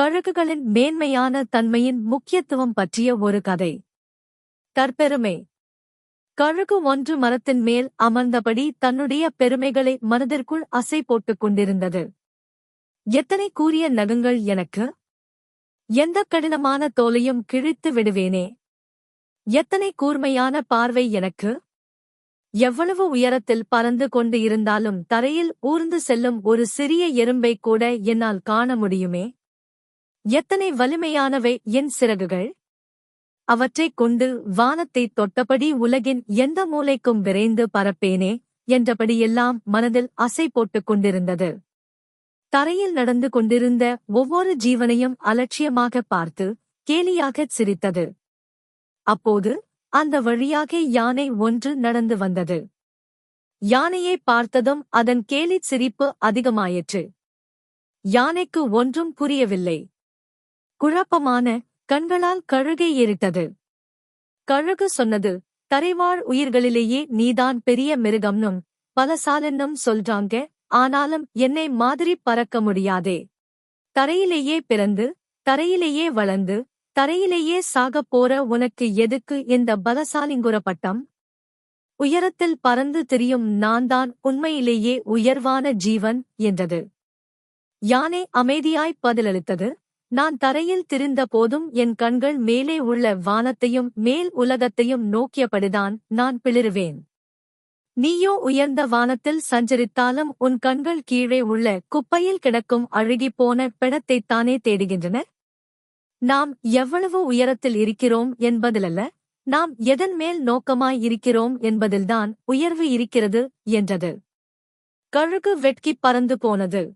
கழுகுகளின் மேன்மையான தன்மையின் முக்கியத்துவம் பற்றிய ஒரு கதை. தற்பெருமை கழுகு ஒன்று மரத்தின் மேல் அமர்ந்தபடி தன்னுடைய பெருமைகளை மனதிற்குள் அசை போட்டுக் கொண்டிருந்தது. எத்தனை கூறிய நகங்கள் எனக்கு? எந்த கடினமான தோலையும் கிழித்து விடுவேனே. எத்தனை கூர்மையான பார்வை எனக்கு? எவ்வளவு உயரத்தில் பறந்து கொண்டு இருந்தாலும் தரையில் ஊர்ந்து செல்லும் ஒரு சிறிய எறும்பை கூட என்னால் காண முடியுமே. எத்தனை வலிமையானவை என் சிறகுகள்! அவற்றைக் கொண்டு வானத்தை தொட்டபடி உலகின் எந்த மூலைக்கும் விரைந்து பறப்பேனே என்றபடியெல்லாம் மனதில் அசை போட்டுக் கொண்டிருந்தது. தரையில் நடந்து கொண்டிருந்த ஒவ்வொரு ஜீவனையும் அலட்சியமாக பார்த்து கேலியாகச் சிரித்தது. அப்போது அந்த வழியாக யானை ஒன்று நடந்து வந்தது. யானையை பார்த்ததும் அதன் கேலிச் சிரிப்பு அதிகமாயிற்று. யானைக்கு ஒன்றும் புரியவில்லை. குழப்பமான கண்களால் கழுகை ஏறிட்டது கழுகு சொன்னது தரைவாழ் உயிர்களிலேயே நீதான் பெரிய மிருகம்னும் பலசாலன்னும் சொல்றாங்க ஆனாலும் என்னை மாதிரி பறக்க முடியாதே. தரையிலேயே பிறந்து தரையிலேயே வளர்ந்து தரையிலேயே சாகப் போற உனக்கு எதுக்கு இந்த பலசாலிங்குற பட்டம் உயரத்தில் பறந்து திரியும் நான்தான் உண்மையிலேயே உயர்வான ஜீவன் என்றது. யானை அமைதியாய் பதிலளித்தது நான் தரையில் திரிந்த போதும் என் கண்கள் மேலே உள்ள வானத்தையும் மேல் உலகத்தையும் நோக்கியபடிதான் நான் பிளிருவேன். நீயோ உயர்ந்த வானத்தில் சஞ்சரித்தாலும் உன் கண்கள் கீழே உள்ள குப்பையில் கிடக்கும் அழுகிப்போன பிணத்தைத்தானே தேடுகின்றன? நாம் எவ்வளவு உயரத்தில் இருக்கிறோம் என்பதிலல்ல நாம் எதன் மேல் நோக்கமாய் இருக்கிறோம் என்பதில்தான் உயர்வு இருக்கிறது என்றது. கழுகு வெட்கிப் பறந்து போனது.